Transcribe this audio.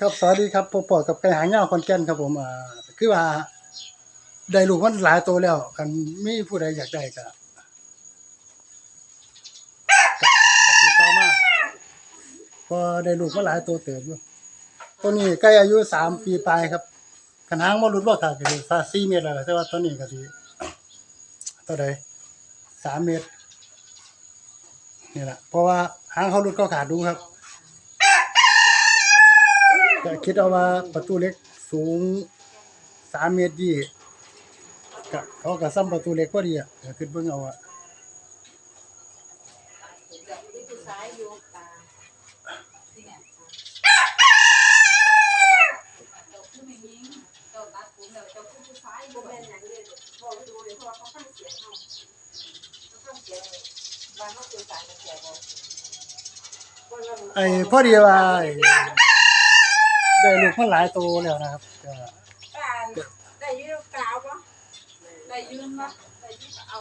ครับสวัสดีครับผมปอกับไก่หางยาคอนแก่นครับผมอ่าคือว่าได้ลูกมันหลายตัวแล้วคันมีผู้ใดอยากได้ก็ก็ติดต่อมาพอได้ลูกมาหลายตัวเติบอยู่ตัวนี้ใกล้อายุสามปีปลายครับคันหางบ่หลุดบ่าขาดก็สิซา4เมตรแล้วล่ะแต่ว่าตัวนี้ก็สิเท่าใด3เมตรนี่แหละเพราะว่าหางเขาหลุดก็ขาดดูครับ ก็คิดเอาว่าประตูเล็กสูงสามเมตรยี่ก็เขาก็ซ้ำประตูเล็กพอดีอะก็คิดเบิ่งเอาอะที่ผู้ชายอยู่ตาที่เนี่ยเจ้าคือไม่ยิงเจ้าตัดผมแล้วเจ้าคือผู้ชายบ่แม่นหยังเอาอะไอ้พอดีว่า ด้ลูกมาหลายตัวแล้วนะครับก็ได้ยืมกาวปะได้ยืมปะได้ยืมเอา